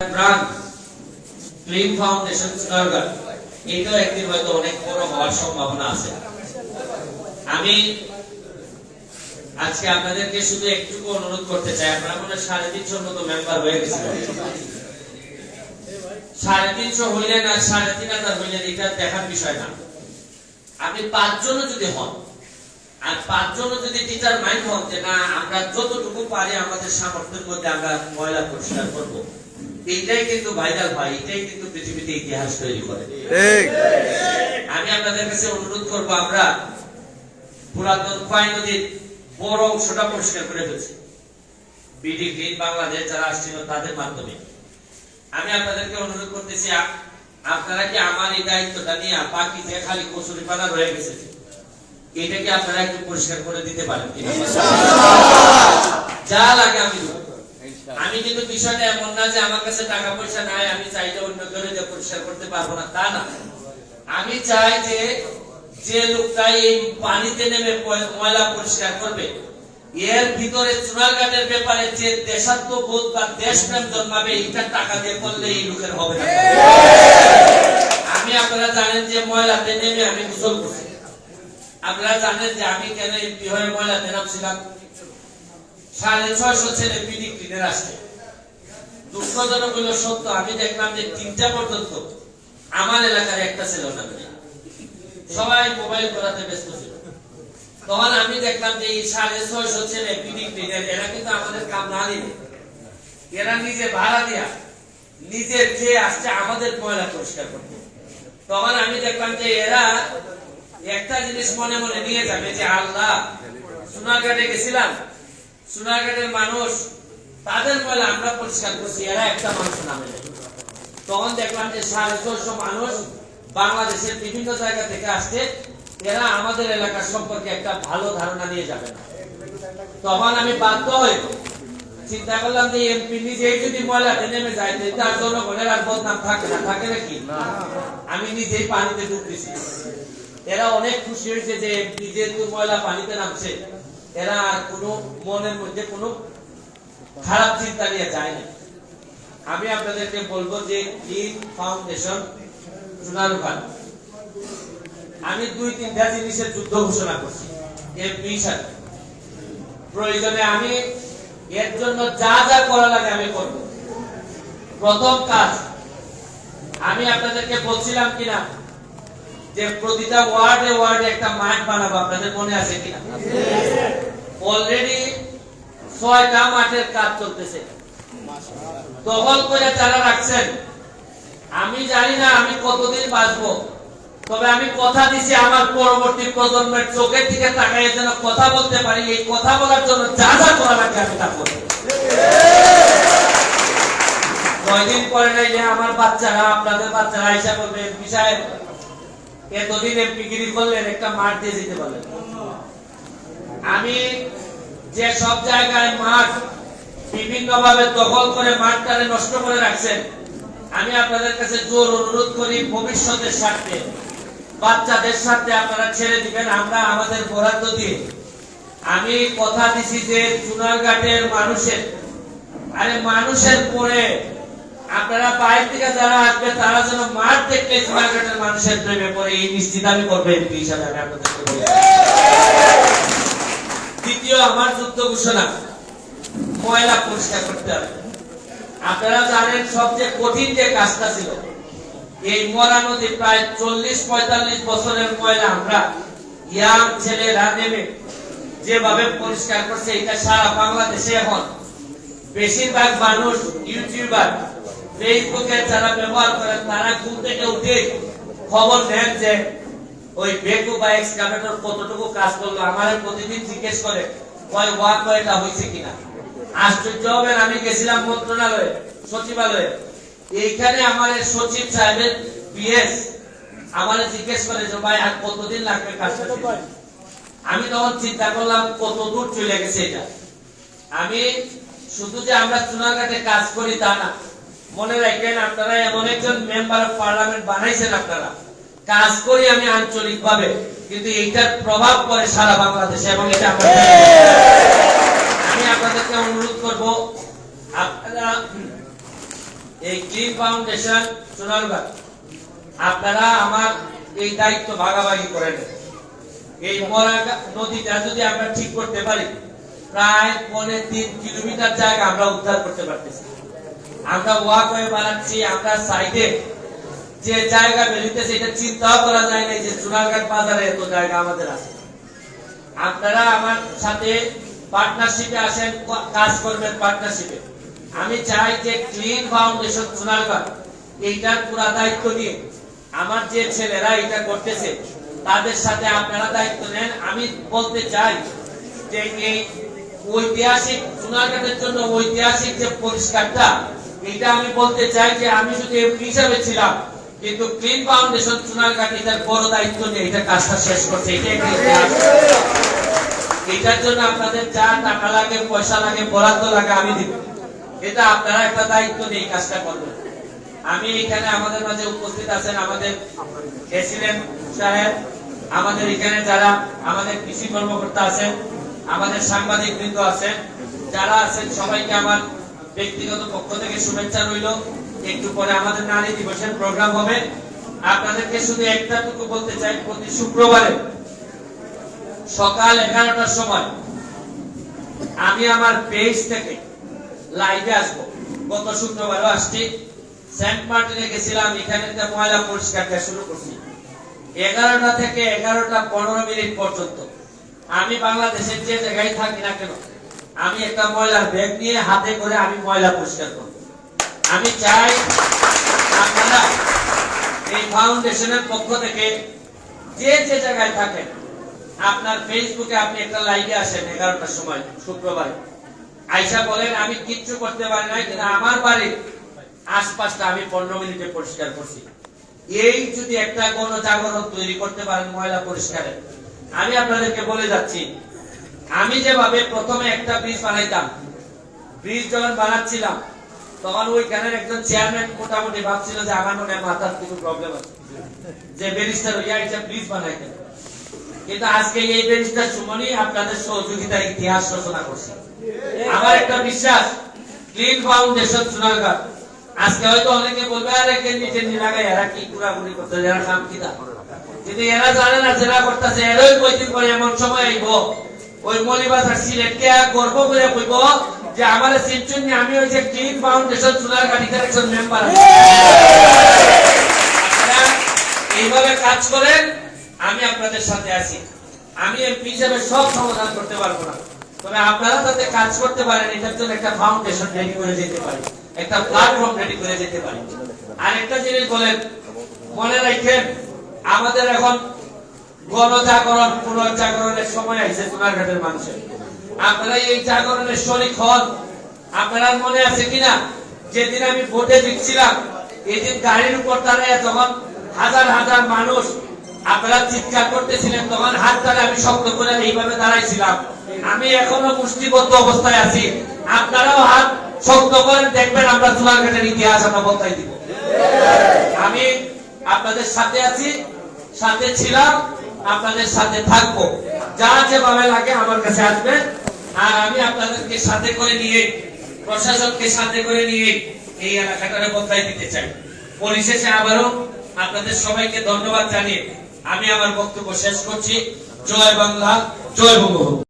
প্রাণ clean foundation একদিন হয়তো অনেক বড় হওয়ার সম্ভাবনা আছে। আমি আজকে আপনাদেরকে শুধু একটুকু অনুরোধ করতে চাই, আপনারা মনে সাড়ে তিনশোর মতো মেম্বার হয়ে সাড়ে তিনশো হইলেন আর সাড়ে তিন হাজার হইলেন, এটা দেখার বিষয় না। আপনি পাঁচজনও যদি হন, আর পাঁচজনও যদি টিচার মাইন্ড হন যে না, আমরা যতটুকু পারি আমাদের সামর্থ্যের মধ্যে আমরা ময়লা পরিষ্কার করব। এইটাই কিন্তু ভাইরাল ভাই এটাই কিন্তু পৃথিবীতে ইতিহাস তৈরি করে। ঠিক। আমি আপনাদের কাছে অনুরোধ করব আমরা পুরাতন পাই নদীর বড় অংশটা পরিষ্কার করে ফেলছি। বিডি গ্রিন বাংলাদেশ যারা আসছিল তাদের মাধ্যমে। আমি আপনাদেরকে অনুরোধ করতেছি আপনারা কি আমার এই দায়িত্বটা নিয়ে বাকি যে খালি কচুরি পানা রয়ে গেছে এটা কি আপনারা একটু পরিষ্কার করে দিতে পারেন? যা লাগে আমি দেবো। আমি কিন্তু বিষয়টা এমন না যে আমার কাছে টাকা পয়সা নাই, আমি চাইলে অন্য কেউ দিয়ে পরিষ্কার করতে পারব না, তা না। আমি চাই যে যে লোকটা এই পানিতে নেমে ময়লা পরিষ্কার করবে, এর ভিতরে ব্যাপারে যে দেশাত্মবোধ বা দেশপ্রেম জন্মাবে টাকা দিয়ে করলে এই লোকের হবে আমি আপনারা জানেন যে ময়লাতে নেমে আমি গোসল করছি। আপনারা জানেন যে আমি কেন এমপি হয়ে ময়লাতে নামছিলাম? সাড়ে ছয়শো ছেলে পিডি ক্লিনের আসছে দুঃখজনক হলো সত্য, আমি দেখলাম যে তিনটা পর্যন্ত আমার এলাকার একটা ছিল না। সবাই মোবাইল করাতে ব্যস্ত ছিল। তখন আমি দেখলাম যে এই সাড়ে ছয়শো ছেলে পিডি ক্লিনের এরা কিন্তু আমাদের কাম না দিবে এরা নিজে ভাড়া দিয়া নিজে যে আসছে, আমাদের ময়লা পরিষ্কার করতে। তখন আমি দেখলাম যে এরা একটা জিনিস মনে মনে নিয়ে যাবে যে, আল্লাহ সোনারঘাটে গেছিলাম। সোনারঘাটের মানুষ তাদের ময়লা আমরা পরিষ্কার করছি এরা একটা মানুষ নামে তখন দেখলাম যে সাড়ে ছশো মানুষ বাংলাদেশের বিভিন্ন জায়গা থেকে আসছে এরা আমাদের এলাকার সম্পর্কে একটা ভালো ধারণা নিয়ে যাবে না। তখন আমি বাধ্য হয়ে চিন্তা করলাম যে এমপি নিজেই যদি ময়লাতে নেমে যায় তার জনগণের আর বদনাম থাকে না থাকে নাকি? আমি নিজেই পানিতে ডুব দিছি। এরা অনেক খুশি হয়েছে যে এমপি যেহেতু ময়লা পানিতে নামছে এরা আর কোনো মনের মধ্যে কোনো খারাপ চিন্তা নিয়ে যায় না। আমি আপনাদেরকে বলব যে ক্লিন ফাউন্ডেশন সোনারুখান আমি দুই তিনটা জিনিসের যুদ্ধ ঘোষণা করছি। এমপি সাথে প্রয়োজনে আমি এর জন্য যা যা করা লাগে আমি করব। প্রথম কাজ, আমি আপনাদেরকে বলছিলাম কিনা যে প্রতিটা ওয়ার্ডে ওয়ার্ডে একটা মাঠ বানাবো, আপনাদের মনে আছে কিনা? অলরেডি ছয়টা মাঠের কাজ চলতেছে। দখল করে যারা রাখছেন, আমি জানি না আমি কতদিন বাঁচবো, তবে আমি কথা দিছি আমার পরবর্তী প্রজন্মের চোখের দিকে তাকাই যেন কথা বলতে পারি, এই কথা বলার জন্য যা যা করা লাগে আমি তা করব। কয়দিন পরে নাইলে আমার বাচ্চারা, আপনাদের বাচ্চারা আইসা বলবে এমপি সাহেব, এতদিন এমপি গিরি করলেন, একটা মাঠ দিয়ে যেতে বলেন। আমি যে সব জায়গায় মাঠ বিভিন্ন ভাবে দখল করে মাঠটারে নষ্ট করে রাখছেন, আমি আপনাদের কাছে জোর অনুরোধ করি ভবিষ্যতের স্বার্থে, বাচ্চাদের সাথে আপনারা ছেড়ে দিবেন, আমরা আমাদের বরাদ্দ দিয়ে। আমি কথা দিছি যে চুনারঘাটের মানুষের, আরে মানুষের পরে আপনারা বাইরে থেকে যারা আসবে, তারা যেন মাঠ দেখলে চুনারঘাটের মানুষের প্রেমে পড়ে, এই নিশ্চিত আমি করব, এমপি হিসাবে আমি দ্বিতীয় আমার যুদ্ধ ঘোষণা। ময়লা পরিষ্কার করতে হবে। আপনারা জানেন সবচেয়ে কঠিন যে কাজটা ছিল, এই মরা নদী প্রায় চল্লিশ পঁয়তাল্লিশ বছরের ময়লা আমরা ইয়াং ছেলেরা নেমে যেভাবে পরিষ্কার করছে, এটা সারা বাংলাদেশে এখন বেশিরভাগ মানুষ ইউটিউবার ফেসবুকে যারা ব্যবহার করেন, তারা ঘুম থেকে উঠে খবর নেন যে, ওই বেকু বা এক্সকাভেটর কতটুকু কাজ করল? আমার প্রতিদিন জিজ্ঞেস করে কিনা? আশ্চর্য হবেন, আমি গেছিলাম মন্ত্রণালয়ে, সচিবালয়ে। এইখানে সচিব সাহেবের পিএস আমার জিজ্ঞেস করে যে, ভাই, আর কতদিন লাগবে কাজটা? আমি তখন চিন্তা করলাম, কত দূর চলে গেছে এটা? আমি শুধু যে আমরা চুনাঘাটে কাজ করি তা না, মনে রাখবেন আপনারা এমন একজন মেম্বার অফ পার্লামেন্ট বানাইছেন আপনারা। কাজ করি আমি আঞ্চলিক ভাবে কিন্তু এইটার প্রভাব পড়ে সারা বাংলাদেশে এবং এটা আমি আপনাদেরকে অনুরোধ করব আপনারা এই ক্লিন ফাউন্ডেশন সোনারগাঁ আপনারা আমার এই দায়িত্ব ভাগাভাগি করে নেন। এই নদীটা যদি আমরা ঠিক করতে পারি প্রায় পৌনে তিন কিলোমিটার জায়গা আমরা উদ্ধার করতে পারতেছি। আমরা ওয়াক হয়ে বানাচ্ছি আমরা সাইডে যে জায়গা বেরিতেছে, এটা চিন্তাও করা যায় না যে চুনারঘাট বাজারে এত জায়গা আমাদের আছে। আপনারা আমার সাথে পার্টনারশিপে আসেন কাজ করবেন পার্টনারশিপে আমি চাই যে ক্লিন ফাউন্ডেশন সোনারঘাট এইটার পুরা দায়িত্ব নিয়ে। আমার যে ছেলেরা এটা করতেছে, তাদের সাথে আপনারা দায়িত্ব নেন। আমি বলতে চাই যে এই ঐতিহাসিক সোনারঘাটের জন্য ঐতিহাসিক যে পরিষ্কারটা এটা আমি বলতে চাই যে আমি শুধু এমপি হিসাবে ছিলাম। কিন্তু ক্লিন ফাউন্ডেশন সোনারঘাট এটার বড় দায়িত্ব নিয়ে এটা কাজটা শেষ করছে এটা। এটার জন্য আপনাদের যা টাকা লাগে পয়সা লাগে বরাদ্দ লাগে আমি দিব। এটা আপনারা একটা দায়িত্ব নিয়ে এই কাজটা করবেন। আমি এখানে আমাদের মাঝে উপস্থিত আছেন আমাদের প্রেসিডেন্ট সাহেব আমাদের এখানে যারা আমাদের কৃষি কর্মকর্তা আছেন আমাদের সাংবাদিক বৃন্দ আছেন যারা আছেন সবাইকে আমার ব্যক্তিগত পক্ষ থেকে শুভেচ্ছা রইল। একটু পরে আমাদের নারী দিবসের প্রোগ্রাম হবে। আপনাদেরকে শুধু একটা টুকু বলতে চাই, প্রতি শুক্রবারে সকাল এগারোটার সময় আমি আমার পেজ থেকে লাইভে আসব। গত শুক্রবারও আসছি। সেন্ট মার্টিনে গেছিলাম, এখানে ময়লা পরিষ্কার কাজ শুরু করছি। এগারোটা থেকে এগারোটা পনেরো মিনিট পর্যন্ত আমি বাংলাদেশের যে জায়গায় থাকি না কেন, আমি একটা ময়লার ব্যাগ নিয়ে হাতে করে আমি ময়লা পরিষ্কার করব আমি চাই আপনারা এই ফাউন্ডেশনের পক্ষ থেকে যে যে জায়গায় থাকেন, আপনার ফেসবুকে আপনি একটা লাইভে আসেন এগারোটার সময়, শুক্রবার। আইসা বলেন, আমি কিচ্ছু করতে পারি নাই, কিন্তু আমার বাড়ির আশপাশটা আমি পনেরো মিনিটে পরিষ্কার করছি। এই যদি একটা গণজাগরণ তৈরি করতে পারেন ময়লা পরিষ্কারে, আমি আপনাদেরকে বলে যাচ্ছি, আমি যেভাবে প্রথমে একটা ব্রিজ বানাইতাম, ব্রিজ যখন বানাচ্ছিলাম তখন ওইখানের একজন চেয়ারম্যান মোটামুটি ভাবছিল যে আমার মনে মাথার কিছু প্রবলেম আছে। যে ব্যারিস্টার হইয়া এটা ব্রিজ বানাইতেন কিন্তু আজকে এই ব্যারিস্টার সুমনই আপনাদের সহযোগিতার ইতিহাস রচনা করছে। আমার একটা বিশ্বাস ক্লিন ফাউন্ডেশন সোনারগাঁ আজকে হয়তো অনেকে বলবে, আরে কে নিচে নিরাগে এরা কি ঘুরাঘুরি করতে এরা কাম কি দা কিন্তু এরা জানে না যারা করতেছে, এরাই কয়দিন পরে এমন সময় আইব। ওই মলিবাজার সিলেটকে গর্ব করে কইব যে আমার সিনচুন আমি ওই যে ক্লিন ফাউন্ডেশন, সোনারগাঁ এটার একজন মেম্বার এইভাবে কাজ করেন, আমি আপনাদের সাথে আছি। আমি এমপি হিসেবে সব সমাধান করতে পারব না। তবে আপনারা যাতে কাজ করতে পারেন, এটার জন্য একটা ফাউন্ডেশন রেডি করে যেতে পারি, একটা প্ল্যাটফর্ম রেডি করে যেতে পারি। আর একটা জিনিস বলেন, মনে রাখেন, আমাদের এখন গণজাগরণ, পুনর্জাগরণের সময় আছে সোনারঘাটের মানুষের। আপনারা এই জাগরণের শরিক হন। আপনারা মনে আছে কিনা? যেদিন আমি ভোটে দিচ্ছিলাম এদিন গাড়ির উপর দাঁড়ায় যখন হাজার হাজার মানুষ আপনারা চিৎকার করতেছিলেন, তখন হাত ধরে আমি শক্ত করে এইভাবে দাঁড়াইছিলাম। আমি এখনও মুষ্টিবদ্ধ অবস্থায় আছি। আপনারাও হাত শক্ত করেন, দেখবেন আমরা চুলাঘাটের ইতিহাস আমরা বলতাই দিব। আমি আপনাদের সাথে আছি, সাথে ছিলাম, আপনাদের সাথে থাকব। যা যেভাবে লাগে আমার কাছে আসবেন আর আমি আপনাদেরকে সাথে করে নিয়ে, প্রশাসনকে সাথে করে নিয়ে এই এলাকাটারে বদলাই দিতে চাই। পরিশেষে আবারও আপনাদের সবাইকে ধন্যবাদ জানিয়ে আমি আমার বক্তব্য শেষ করছি। জয় বাংলা, জয় বঙ্গবন্ধু।